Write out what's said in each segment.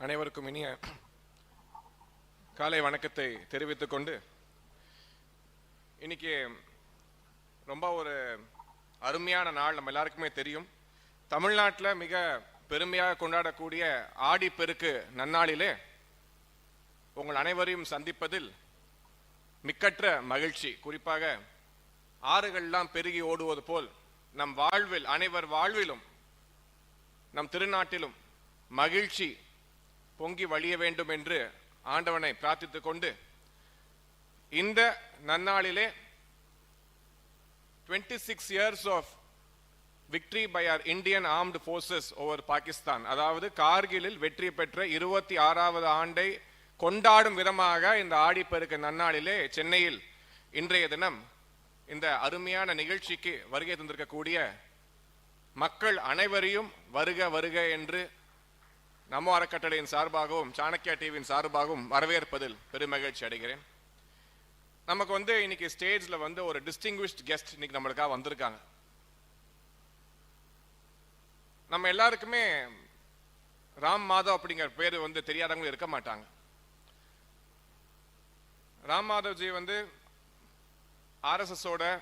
அனைவருக்கும் இனிய காலை வணக்கத்தை தெரிவித்துக் கொண்டு இன்னைக்கு ரொம்ப ஒரு அருமையான நாள் நம்ம எல்லாருக்குமே தெரியும். தமிழ்நாட்டில் மிக பெருமையாக கொண்டாடக்கூடிய ஆடிப்பெருக்கு நன்னாளிலே உங்கள் அனைவரையும் சந்திப்பதில் மிக்கற்ற மகிழ்ச்சி. குறிப்பாக ஆறுகள்லாம் பெருகி ஓடுவது போல் நம் வாழ்வில் அனைவர் வாழ்விலும் நம் திருநாட்டிலும் மகிழ்ச்சி பொங்கி வழிய வேண்டும் என்று ஆண்டவனை பிரார்த்தித்துக் கொண்டு இந்த நன்னாளிலே 26 six years of victory by our Indian armed forces over Pakistan அதாவது கார்கிலில் வெற்றி பெற்ற இருபத்தி ஆறாவது ஆண்டை கொண்டாடும் விதமாக இந்த ஆடிப்பெருக்கு நன்னாளிலே சென்னையில் இன்றைய தினம் இந்த அருமையான நிகழ்ச்சிக்கு வருகை தந்திருக்கக்கூடிய மக்கள் அனைவரையும் வருக வருக என்று நமோ அறக்கட்டளையின் சார்பாகவும் சாணக்கியா டிவியின் சார்பாகவும் வரவேற்பதில் பெருமகிழ்ச்சி அடைகிறேன். நமக்கு வந்து இன்னைக்கு ஸ்டேஜில் வந்து ஒரு டிஸ்டிங்விஷ்ட் கெஸ்ட் இன்னைக்கு நம்மளுக்காக வந்திருக்காங்க. நம்ம எல்லாருக்குமே ராம் மாதவ் அப்படிங்கிற பேர் வந்து தெரியாதவங்களும் இருக்க மாட்டாங்க. ராம் மாதவ்ஜி வந்து ஆர்எஸ்எஸோட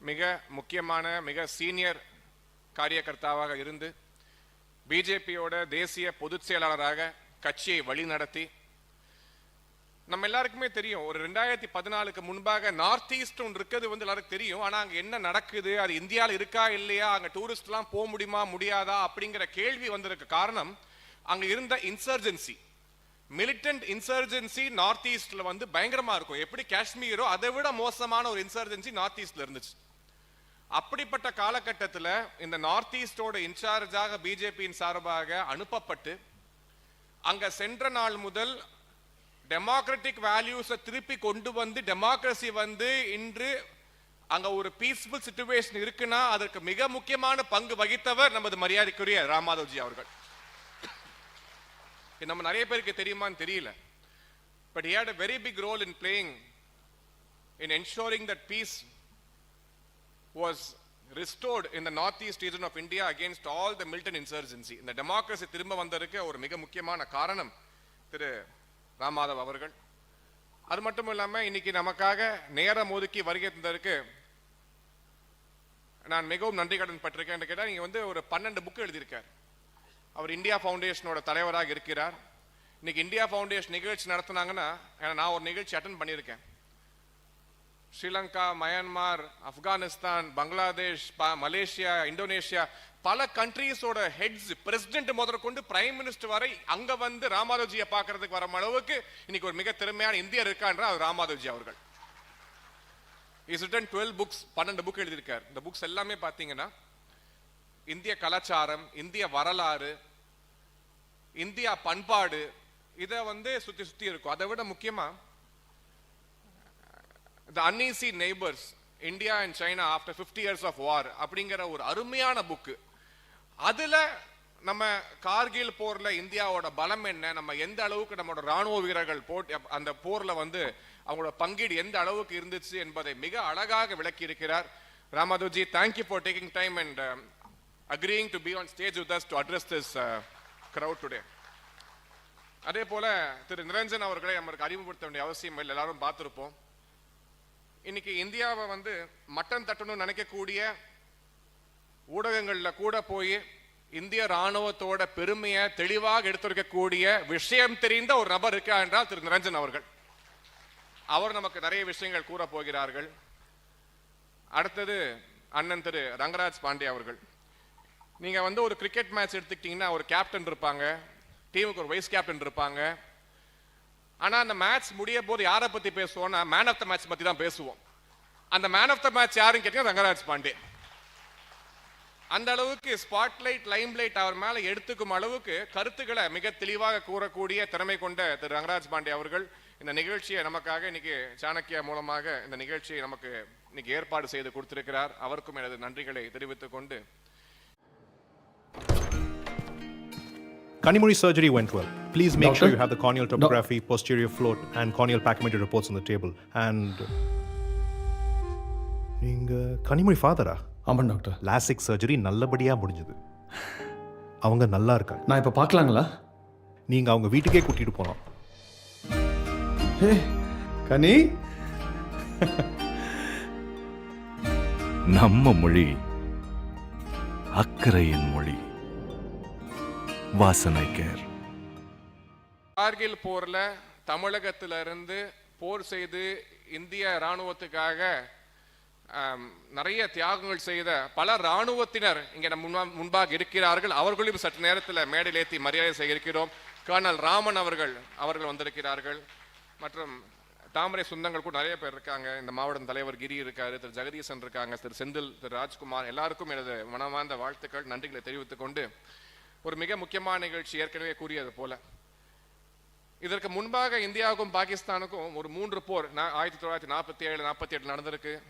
மிக முக்கியமான மிக சீனியர் காரியகர்த்தாவாக இருந்து பிஜேபியோட தேசிய பொதுச் செயலாளராக கட்சியை வழிநடத்தி நம்ம எல்லாருக்குமே தெரியும் ஒரு ரெண்டாயிரத்தி பதினாலுக்கு முன்பாக நார்த் ஈஸ்ட் ஒன்று இருக்கிறது வந்து எல்லாருக்கும் தெரியும் ஆனால் அங்கே என்ன நடக்குது அது இந்தியாவில் இருக்கா இல்லையா அங்கே டூரிஸ்ட்லாம் போக முடியுமா முடியாதா அப்படிங்கிற கேள்வி வந்திருக்க காரணம் அங்கே இருந்த இன்சர்ஜென்சி மிலிட்டன்ட் இன்சர்ஜென்சி நார்த் ஈஸ்டில் வந்து பயங்கரமாக இருக்கும். எப்படி காஷ்மீரோ அதை விட மோசமான ஒரு இன்சர்ஜென்சி நார்த் ஈஸ்டில் இருந்துச்சு. அப்படிப்பட்ட காலகட்டத்தில் இந்த நார்த் ஈஸ்டோட இன்சார்ஜாக பிஜேபியின் சார்பாக அனுப்பப்பட்டு அங்க சென்ற நாள் முதல் டெமோக்ராட்டிக் வேல்யூஸை திருப்பி கொண்டு வந்து டெமோக்ரஸி வந்து இன்று அங்க ஒரு பீஸ்ஃபுல் சுச்சுவேஷன் இருக்குன்னா அதற்கு மிக முக்கியமான பங்கு வகித்தவர் நமது மரியாதைக்குரிய ராமாதவ்ஜி அவர்கள். இது நம்ம நிறைய பேருக்கு தெரியுமான்னு தெரியல. But he had a very big role in playing in ensuring that was restored in the northeast region of India against all the militant insurgency. இந்த டெமோக்ரஸி திரும்ப வந்ததற்கு ஒரு மிக முக்கியமான காரணம் திரு ராமாதவ் அவர்கள். அது மட்டும் இல்லாமல் இன்னைக்கு நமக்காக நேரம் ஒதுக்கி வருகை தந்ததற்கு நான் மிகவும் நன்றி கடன் பட்டிருக்கேன் கேட்டால் நீங்க வந்து ஒரு பன்னெண்டு புக் எழுதியிருக்கார். அவர் இந்தியா ஃபவுண்டேஷனோட தலைவராக இருக்கிறார். இன்னைக்கு இந்தியா ஃபவுண்டேஷன் நிகழ்ச்சி நடத்தினாங்கன்னா நான் ஒரு நிகழ்ச்சி அட்டன் பண்ணியிருக்கேன். ஸ்ரீலங்கா மயன்மார் ஆப்கானிஸ்தான் பங்களாதேஷ் ப- மலேசியா இந்தோனேஷியா பல கண்ட்ரீஸோட ஹெட்ஸ் பிரசிடென்ட் முதற்கொண்டு பிரைம் மினிஸ்டர் வரை அங்க வந்து ராமாதவ்ஜியை பார்க்கறதுக்கு வர அளவுக்கு இன்னைக்கு ஒரு மிக திறமையான இந்தியர் இருக்கான்ற அது ராமாதவ்ஜி அவர்கள். இஸ் ரிட்டன் டுவெல் புக்ஸ் பன்னெண்டு புக் எழுதியிருக்கார். இந்த புக்ஸ் எல்லாமே பார்த்தீங்கன்னா இந்திய கலாச்சாரம் இந்திய வரலாறு இந்தியா பண்பாடு இதை வந்து சுத்தி சுத்தி இருக்கும். அதை விட முக்கியமா the uneasy neighbours India and China after 50 years of war அப்படிங்கிற ஒரு அருமையான புக்கு அதில் நம்ம கார்கில் போரில் இந்தியாவோட பலம் என்ன நம்ம எந்த அளவுக்கு நம்மளோட ராணுவ வீரர்கள் போட்டி அந்த போரில் வந்து அவங்களோட பங்கீடு எந்த அளவுக்கு இருந்துச்சு என்பதை மிக அழகாக விளக்கி இருக்கிறார் ராமதுஜி thank you for taking time and agreeing to be on stage with us to address this crowd today அதே போல திரு. நிரஞ்சன் அவர்களை நம்மளுக்கு அறிமுகப்படுத்த வேண்டிய அவசியம் இல்லை. எல்லாரும் பார்த்துருப்போம். இன்னைக்கு இந்தியாவை வந்து மட்டன் தட்டணும்னு நினைக்கக்கூடிய ஊடகங்களில் கூட போய் இந்திய ராணுவத்தோட பெருமையை தெளிவாக எடுத்திருக்கக்கூடிய விஷயம் தெரிந்த ஒரு நபர் இருக்கா என்றால் திரு நிரஞ்சன் அவர்கள். அவர் நமக்கு நிறைய விஷயங்கள் கூற போகிறார்கள். அடுத்தது அண்ணன் திரு ரங்கராஜ் பாண்டே அவர்கள். நீங்கள் வந்து ஒரு கிரிக்கெட் மேட்ச் எடுத்துக்கிட்டிங்கன்னா ஒரு கேப்டன் இருப்பாங்க. டீமுக்கு ஒரு வைஸ் கேப்டன் இருப்பாங்க. ஆனா அந்த மேட்ச் முடிய போது யாரை பத்தி பேசுவோம்னா மேன் ஆஃப் த மேட்ச் பற்றி தான் பேசுவோம். அந்த மேன் ஆஃப் த மேட்ச் யாருன்னு கேட்டீங்கன்னா ரங்கராஜ் பாண்டே. அந்த அளவுக்கு ஸ்பாட்லைட் லைம்லைட் அவர் மேல எடுத்துக்கும் அளவுக்கு கருத்துக்களை மிக தெளிவாக கூறக்கூடிய திறமை கொண்ட திரு ரங்கராஜ் பாண்டே அவர்கள் இந்த நிகழ்ச்சியை நமக்காக இன்னைக்கு சாணக்கியா மூலமாக இந்த நிகழ்ச்சியை நமக்கு இன்னைக்கு ஏற்பாடு செய்து கொடுத்திருக்கிறார். அவருக்கும் எனது நன்றிகளை தெரிவித்துக் கொண்டு Kanimuri surgery went well. Please make sure Doctor? you have the corneal topography, posterior float, and corneal pachymetry reports on the table. And. நீங்க கனிமொழி ஃபாதரா ஆமாம் டாக்டர் லாசிக் சர்ஜரி நல்லபடியா முடிஞ்சது அவங்க நல்லா இருக்காங்க நான் இப்போ பார்க்கலாங்களா நீங்கள் அவங்க வீட்டுக்கே கூட்டிகிட்டு போகலாம் ஹே கனி நம்ம மொழி அக்கறையின் மொழி வாசனை கேர் கார்கில் போர்ல தமிழகத்துல இருந்து போர் செய்து இந்திய ராணுவத்துக்காக நிறைய தியாகங்கள் செய்த பல ராணுவத்தினர் இங்க நம் முன்பாக இருக்கிறார்கள். அவர்களையும் சற்று நேரத்தில் மேடையில் ஏற்றி மரியாதை செய்திருக்கிறோம். கர்னல் ராமன் அவர்கள் அவர்கள் வந்திருக்கிறார்கள். மற்றும் தாமரை சொந்தங்கள் கூட நிறைய பேர் இருக்காங்க. இந்த மாவட்ட தலைவர் கிரி இருக்காரு திரு ஜெகதீசன் இருக்காங்க திரு செந்தில் திரு ராஜ்குமார் எல்லாருக்கும் எனது மனமார்ந்த வாழ்த்துக்கள் நன்றிகளை தெரிவித்துக் கொண்டு ஒரு மிக முக்கியமான நிகழ்ச்சி ஏற்கனவே கூறியது போல. இதற்கு முன்பாக இந்தியாவுக்கும் பாகிஸ்தானுக்கும் ஒரு மூன்று போர் ஆயிரத்தி தொள்ளாயிரத்தி நாற்பத்தி ஏழு நாற்பத்தி எட்டு நடந்திருக்கு.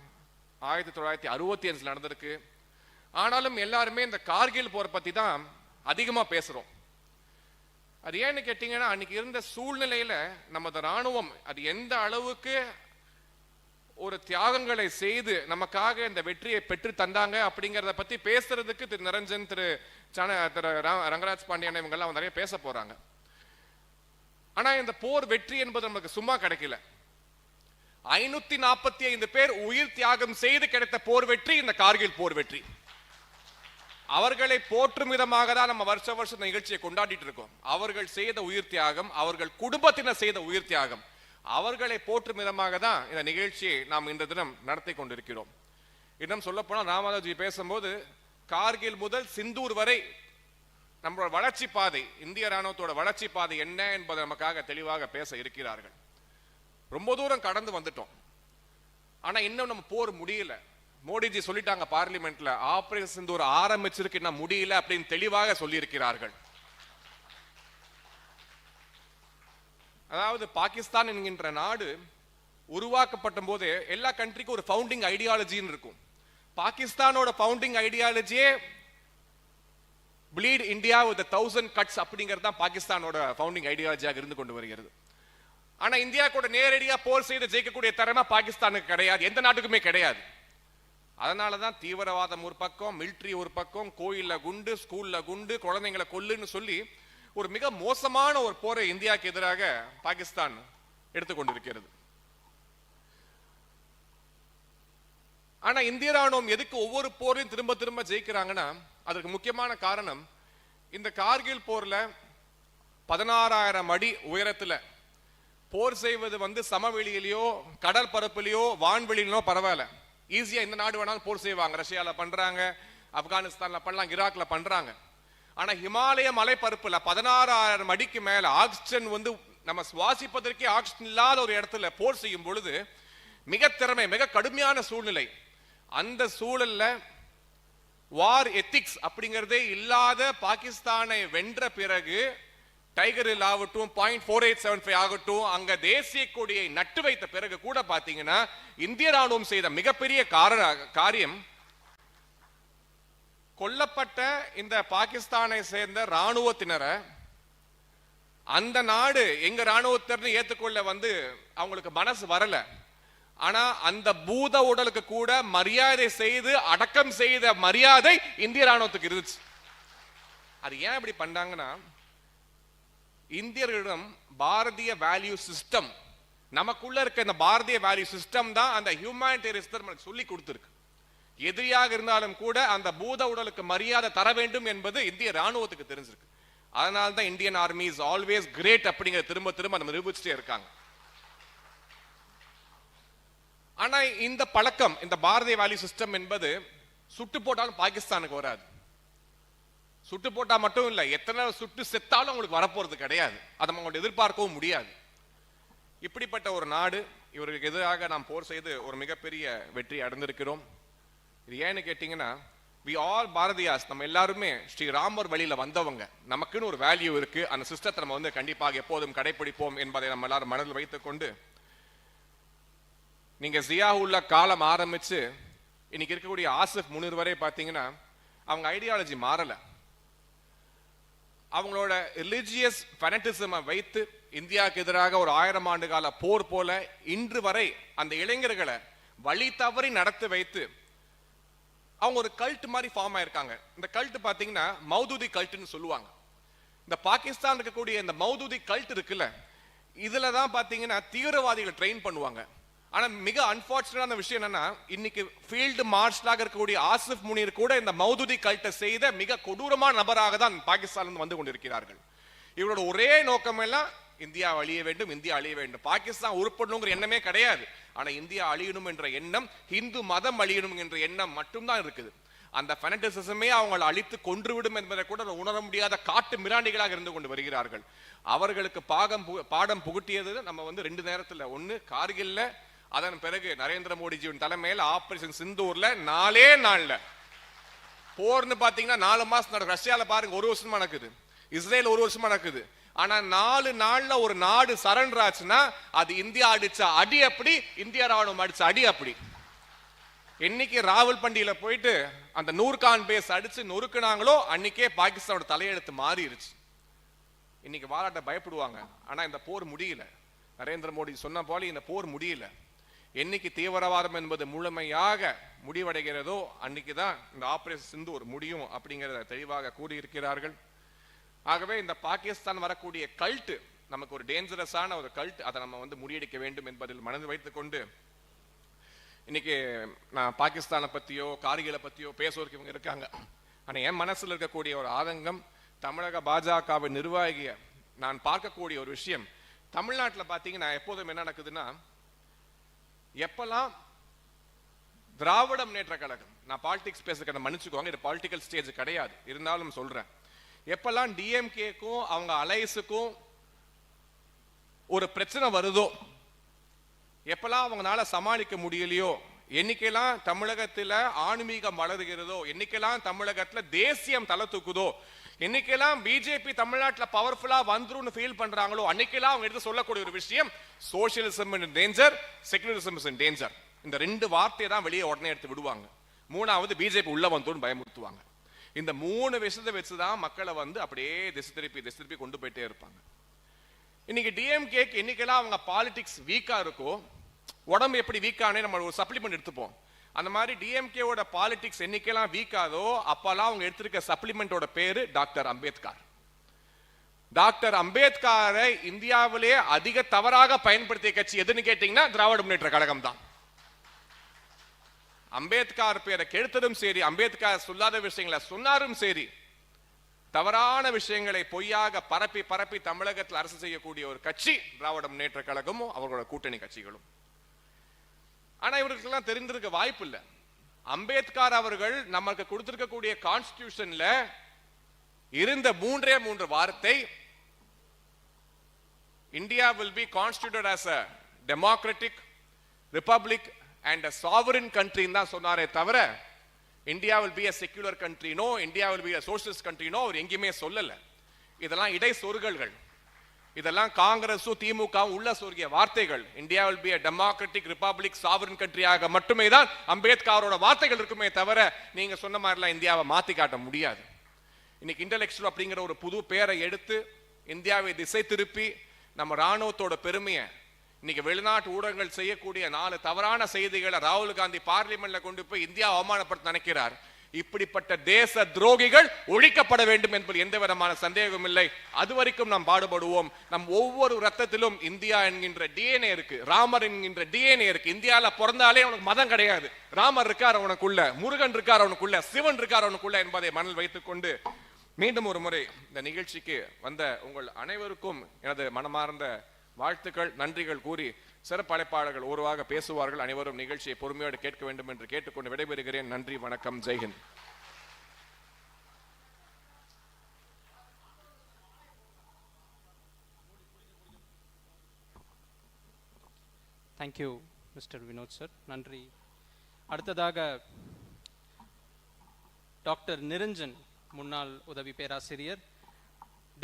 ஆயிரத்தி தொள்ளாயிரத்தி அறுபத்தி அஞ்சு நடந்திருக்கு. ஆனாலும் எல்லாருமே இந்த கார்கில் போர் பத்தி தான் அதிகமா பேசுறோம். அது ஏன்னு கேட்டீங்கன்னா அன்னைக்கு இருந்த சூழ்நிலையில நமது ராணுவம் அது எந்த அளவுக்கு ஒரு தியாகங்களை செய்து நமக்காக இந்த வெற்றியை பெற்று தந்தாங்க அப்படிங்கறத பத்தி பேசுறதுக்கு திரு. நிரஞ்சன் திரு. சன திரு ரங்கராஜ் பாண்டியன் இவங்க எல்லாம் நிறைய பேச போறாங்க. ஆனா இந்த போர் வெற்றி என்பது நமக்கு சும்மா கிடைக்கல. ஐநூத்தி நாற்பத்தி ஐந்து பேர் உயிர் தியாகம் செய்து கிடைத்த போர் வெற்றி இந்த கார்கில் போர் வெற்றி. அவர்களை போற்றும் விதமாக தான் நம்ம வருஷ வருஷம் நிகழ்ச்சியை கொண்டாடிட்டு இருக்கோம். அவர்கள் செய்த உயிர் தியாகம் அவர்கள் குடும்பத்தினர் செய்த உயிர் தியாகம் அவர்களை போற்றும் விதமாக தான் இந்த நிகழ்ச்சியை நாம் இந்த தினம் நடத்தி கொண்டிருக்கிறோம். இன்னும் சொல்ல போனால் ராமதாஜி பேசும்போது கார்கில் முதல் சிந்தூர் வரை நம்மளோட வளர்ச்சி பாதை இந்திய ராணுவத்தோட வளர்ச்சி பாதை என்ன என்பதை நமக்காக தெளிவாக பேச இருக்கிறார்கள். ரொம்ப தூரம் கடந்து வந்துட்டோம். ஆனா இன்னும் நம்ம போர் முடியல. மோடிஜி சொல்லிட்டாங்க பார்லிமெண்ட்ல ஆபரேஷன் சிந்தூர் ஆரம்பிச்சிருக்கு இன்னும் முடியல அப்படின்னு தெளிவாக சொல்லியிருக்கிறார்கள். அதாவது பாகிஸ்தான் என்கின்ற நாடு உருவாக்கப்பட்ட போது எல்லா கண்ட்ரிக்கும் ஒரு ஃபவுண்டிங் ஐடியாலஜின்னு இருக்கும். பாகிஸ்தானோட founding ஐடியாலஜியே bleed India with thousand cuts அப்படிங்கிறது தான் பாகிஸ்தானோட ஃபவுண்டிங் ஐடியாலஜியாக இருந்து கொண்டு வருகிறது. ஆனா இந்தியா கூட நேரடியாக போர் செய்து ஜெயிக்கக்கூடிய திறமை பாகிஸ்தானுக்கு கிடையாது. எந்த நாட்டுக்குமே கிடையாது. அதனால தான் தீவிரவாதம் ஒரு பக்கம் மிலிட்ரி ஒரு பக்கம் கோயிலில் குண்டு ஸ்கூலில் குண்டு குழந்தைங்களை கொல்லுன்னு சொல்லி ஒரு மிக மோசமான ஒரு போரை இந்தியாவுக்கு எதிராக பாகிஸ்தான் எடுத்துக்கொண்டிருக்கிறது. ஆனா இந்திய ராணுவம் எதுக்கு ஒவ்வொரு போரையும் திரும்ப திரும்ப ஜெயிக்கிறாங்கன்னா அதற்கு முக்கியமான காரணம் இந்த கார்கில் போர்ல பதினாறாயிரம் அடி உயரத்துல போர் செய்வது வந்து சமவெளியிலையோ கடல் வான்வெளியிலோ பரவாயில்ல. ஈஸியா இந்த நாடு வேணாலும் போர் செய்வாங்க. ரஷ்யால பண்றாங்க ஆப்கானிஸ்தான்ல பண்ணலாம் ஈராக்ல பண்றாங்க. ஆனா ஹிமாலய மலைப்பரப்புல பதினாறாயிரம் அடிக்கு மேல ஆக்சிஜன் வந்து நம்ம சுவாசிப்பதற்கே ஆக்சிஜன் இல்லாத ஒரு இடத்துல போர் செய்யும் பொழுது மிக திறமை மிக கடுமையான சூழ்நிலை. அந்த சூழல்ல வார் எத்திக்ஸ் அப்படிங்கறதே இல்லாத பாகிஸ்தானை வென்ற பிறகு டைகர் ஹில் ஆகட்டும் point four eight seven five ஆகட்டும் அங்க தேசிய கொடியை நட்டு வைத்த பிறகு கூட பாத்தீங்கன்னா இந்திய ராணுவம் செய்த மிகப்பெரிய கார காரியம் கொல்லப்பட்ட இந்த பாகிஸ்தானை சேர்ந்த ராணுவத்தினரை அந்த நாடு எங்க ராணுவத்தினர் ஏத்துக்கொள்ள வந்து அவங்களுக்கு மனசு வரல. ஆனா அந்த பூத உடலுக்கு கூட மரியாதை செய்து அடக்கம் செய்த மரியாதை இந்திய ராணுவத்துக்கு இருந்துச்சு. அது ஏன் இப்படி பண்ணாங்கன்னா இந்தியர்களிடம் பாரதிய வேல்யூ சிஸ்டம் நமக்குள்ள இருக்க இந்த பாரதிய வேல்யூ சிஸ்டம் தான் அந்த ஹியூமானிட்டேரியன் நமக்கு சொல்லி கொடுத்துருக்கு. எதிரியாக இருந்தாலும் கூட அந்த பூத உடலுக்கு மரியாதை தர வேண்டும் என்பது இந்திய ராணுவத்துக்கு தெரிஞ்சிருக்கு. அதனால தான் Indian army is always great அப்படிங்கிற திரும்ப திரும்ப நம்ம நிரூபிச்சுட்டே இருக்காங்க. ஆனா இந்த பழக்கம் இந்த பாரதிய வேல்யூ சிஸ்டம் என்பது சுட்டு போட்டாலும் பாகிஸ்தானுக்கு வராது. சுட்டு போட்டா மட்டும் இல்லை எத்தனை சுட்டு செத்தாலும் அவங்களுக்கு வரப்போறது கிடையாது. அதை அவங்களோட எதிர்பார்க்கவும் முடியாது. இப்படிப்பட்ட ஒரு நாடு இவர்களுக்கு எதிராக நாம் போர் செய்து ஒரு மிகப்பெரிய வெற்றி அடைந்திருக்கிறோம். இது ஏன்னு கேட்டீங்கன்னா வி ஆல் பாரதியாஸ் நம்ம எல்லாருமே ஸ்ரீ ராமர் வழியில வந்தவங்க. நமக்குன்னு ஒரு வேல்யூ இருக்கு. அந்த சிஸ்டத்தை நம்ம வந்து கண்டிப்பாக எப்போதும் கடைபிடிப்போம் என்பதை நம்ம எல்லாரும் மனதில் வைத்துக்கொண்டு நீங்க ஜியாவுல்லா காலம் ஆரம்பிச்சு இன்னைக்கு இருக்கக்கூடிய ஆசிஃப் முனிர் வரை பார்த்தீங்கன்னா அவங்க ஐடியாலஜி மாறலை. அவங்களோட ரிலிஜியஸ் ஃபெனட்டிசமை வைத்து இந்தியாவுக்கு எதிராக ஒரு ஆயிரம் ஆண்டு கால போர் போல இன்று வரை அந்த இளைஞர்களை வழி தவறி நடத்தி வைத்து அவங்க ஒரு கல்ட் மாதிரி ஃபார்ம் ஆயிருக்காங்க. இந்த கல்ட் பார்த்தீங்கன்னா மௌதூதி கல்ட்னு சொல்லுவாங்க. இந்த பாகிஸ்தான் இருக்கக்கூடிய இந்த மௌதூதி கல்ட் இருக்குல்ல இதுல தான் பார்த்தீங்கன்னா தீவிரவாதிகளை ட்ரெயின் பண்ணுவாங்க. ஆனால் மிக அன்பார்ச்சுனேட்டான விஷயம் என்னன்னா இன்னைக்கு ஃபீல்டு மார்ஷலாக இருக்கக்கூடிய ஆசிஃப் முனீர் கூட இந்த மௌதுதி கல்ட்டை செய்த மிக கொடூரமான நபராக தான் பாகிஸ்தான் வந்து கொண்டிருக்கிறார்கள். இவரோட ஒரே நோக்கம் எல்லாம் இந்தியா அழிய வேண்டும் இந்தியா அழிய வேண்டும். பாகிஸ்தான் உருப்படணுங்கிற எண்ணமே கிடையாது. ஆனால் இந்தியா அழியணும் என்ற எண்ணம் ஹிந்து மதம் அழியணும் என்ற எண்ணம் மட்டும்தான் இருக்குது. அந்த ஃபெனடிசிசமே அவங்களை அழித்து கொன்றுவிடும் என்பதை கூட உணர முடியாத காட்டு மிராண்டிகளாக இருந்து கொண்டு வருகிறார்கள். அவர்களுக்கு பாகம் பாடம் புகுட்டியது நம்ம வந்து ரெண்டு நேரத்தில். ஒன்று கார்கில்ல அதன் பிறகு நரேந்திர மோடிஜியின் தலைமையில் ஆபரேஷன் சிந்தூர்ல நாலே நாள்ல. போர்னு பாத்தீங்கன்னா நாலு மாசம் நடக்கும். ரஷ்யால பாருங்க ஒரு வருஷமா நடக்குது. இஸ்ரேல் ஒரு வருஷமா நடக்குது. ஆனா நாலு நாள்ல ஒரு நாடு சரண்டர் ஆச்சுன்னா அது இந்தியா அடிச்ச அடி அப்படி இந்திய ராணுவம் அடிச்ச அடி அப்படி. என்னைக்கு ராவல் பண்டியில போயிட்டு அந்த நூர்கான் பேஸ் அடிச்சு நொறுக்குனாங்களோ அன்னைக்கே பாகிஸ்தானோட தலையெழுத்து மாறிடுச்சு இன்னைக்கு வாலாட்ட பயப்படுவாங்க. ஆனா இந்த போர் முடியல. நரேந்திர மோடி சொன்ன போல இந்த போர் முடியல. என்னைக்கு தீவிரவாதம் என்பது முழுமையாக முடிவடைகிறதோ அன்னைக்கு தான் இந்த ஆபரேஷன் சிந்தூர் முடியும் அப்படிங்கிறத தெளிவாக கூறியிருக்கிறார்கள். ஆகவே இந்த பாகிஸ்தான் வரக்கூடிய கல்ட்டு நமக்கு ஒரு டேஞ்சரஸான ஒரு கல்ட் அதை நம்ம வந்து முறியடிக்க வேண்டும் என்பதில் மனதில் வைத்துக் கொண்டு இன்னைக்கு நான் பாகிஸ்தானை பத்தியோ கார்கிலை பத்தியோ பேசுவதற்கு இவங்க இருக்காங்க. ஆனா என் மனசுல இருக்கக்கூடிய ஒரு ஆதங்கம் தமிழக பாஜகவின் நிர்வாகிய நான் பார்க்கக்கூடிய ஒரு விஷயம் தமிழ்நாட்டில் பார்த்தீங்கன்னா எப்போதும் என்ன நடக்குதுன்னா எப்பெல்லாம் திராவிட முன்னேற்ற கழகம் நான் பாலிடிக்ஸ் பேசுறத மன்னிச்சுக்கோங்க இது பாலிட்டிக்கல் ஸ்டேஜ் கிடையாது. இருந்தாலும் சொல்றேன். எப்பெல்லாம் டிஎம்கேக்கும் அவங்க அலைஸுக்கும் ஒரு பிரச்சனை வருதோ எப்பெல்லாம் அவங்களால சமாளிக்க முடியலையோ என்னைக்கெல்லாம் தமிழகத்துல ஆன்மீகம் வளருகிறதோ என்னைக்கெல்லாம் தமிழகத்துல தேசியம் தலை தூக்குதோ என்னைக்கெல்லாம் பிஜேபி தமிழ்நாட்டுல பவர்ஃபுல்லா வந்துரும்னு ஃபீல் பண்றாங்களோ அன்னைக்கெல்லாம் அவங்க எடுத்து சொல்லக்கூடிய ஒரு விஷயம் socialism in danger secularism in danger இந்த ரெண்டு வார்த்தையை தான் வெளியே உடனே எடுத்து விடுவாங்க. மூணாவது பிஜேபி உள்ள வந்துடும் பயமுறுத்துவாங்க. இந்த மூணு விஷயத்தை வச்சு தான் மக்களை வந்து அப்படியே திசை திருப்பி திசை திருப்பி கொண்டு போயிட்டே இருப்பாங்க. இன்னைக்கு டிஎம்கேக்கு என்னைக்கெல்லாம் அவங்க பாலிடிக்ஸ் வீக்கா இருக்கோ உடம்பு எப்படி வீக்கானே நம்ம ஒரு சப்ளிமெண்ட் எடுத்துப்போம். அந்த மாதிரி டிஎம்கேவோட பாலிடிக்ஸ் என்னைக்கெல்லாம் வீக்காதோ அப்பெல்லாம் அவங்க எடுத்திருக்க சப்ளிமெண்டோட பேரு டாக்டர் அம்பேத்கர். டாக்டர் அம்பேத்கரை இந்தியாவிலே அதிக தவறாக பயன்படுத்திய கட்சி எதுன்னு கேட்டீங்கன்னா திராவிட முன்னேற்ற கழகம் தான் அம்பேத்கர் பேரை கெடுத்ததும் சரி அம்பேத்கர் சொல்லாத விஷயங்களை சொன்னாரும் சரி தவறான விஷயங்களை பொய்யாக பரப்பி பரப்பி தமிழகத்தில் அரசு செய்யக்கூடிய ஒரு கட்சி திராவிட முன்னேற்ற கழகமும் அவர்களோட கூட்டணி கட்சிகளும். ஆனா இவர்களுக்கெல்லாம் தெரிந்திருக்க வாய்ப்பு இல்லை அம்பேத்கர் அவர்கள் நமக்கு கொடுத்திருக்கக்கூடிய கான்ஸ்டிடியூஷன்ல இருந்த மூன்றே மூன்று வார்த்தை India will be constitute as a democratic republic and a sovereign கண்ட்ரின்னு தான் சொன்னாரே தவிர India will be a secular கண்ட்ரினோ India will be a socialist கண்ட்ரினோ அவர் எங்கேயுமே சொல்லல. இதெல்லாம் இடை சொருகல்கள். இதெல்லாம் காங்கிரஸும் திமுகவும் உள்ள சொருகிய வார்த்தைகள். India will be a democratic republic sovereign கண்ட்ரியாக மட்டுமே தான் அம்பேத்கரோட வார்த்தைகள் இருக்குமே தவிர நீங்க சொன்ன மாதிரிலாம் இந்தியாவை மாத்தி காட்ட முடியாது. இன்னைக்கு இன்டலெக்சுவல் அப்படிங்கிற ஒரு புது பேரை எடுத்து இந்தியாவை திசை திருப்பி நம்ம ராணுவத்தோட பெருமையை இன்னைக்கு வெளிநாட்டு ஊடகங்கள் செய்யக்கூடிய நாலு தவறான செய்திகளை ராகுல் காந்தி பார்லிமெண்ட்ல கொண்டு போய் இந்தியா அவமானப்படுத்த நினைக்கிறார். இப்படிப்பட்ட தேச துரோகிகள் ஒழிக்கப்பட வேண்டும் என்பதில் எந்த விதமான சந்தேகமும் இல்லை. அது வரைக்கும் நாம் பாடுபடுவோம். நம் ஒவ்வொரு ரத்தத்திலும் இந்தியா என்கின்ற டிஎன்ஏ இருக்கு. ராமர் என்கின்ற டிஎன்ஏ இருக்கு. இந்தியால பிறந்தாலே அவனுக்கு மதம் கிடையாது. ராமர் இருக்கார் அவனுக்குள்ள முருகன் இருக்கார் அவனுக்குள்ள சிவன் இருக்கார் அவனுக்குள்ள என்பதை மனதில் வைத்துக் கொண்டு மீண்டும் ஒரு முறை இந்த நிகழ்ச்சிக்கு வந்த உங்கள் அனைவருக்கும் எனது மனமார்ந்த வாழ்த்துக்கள் நன்றிகள் கூறி சிறப்பு அழைப்பாளர்கள் ஒருவாக பேசுவார்கள். அனைவரும் நிகழ்ச்சியை பொறுமையோடு கேட்க வேண்டும் என்று கேட்டுக்கொண்டு விடைபெறுகிறேன். நன்றி வணக்கம் ஜெய்ஹிந்த் thank you mister Vinod sir நன்றி. அடுத்ததாக டாக்டர் நிரஞ்சன் முன்னாள் உதவி பேராசிரியர்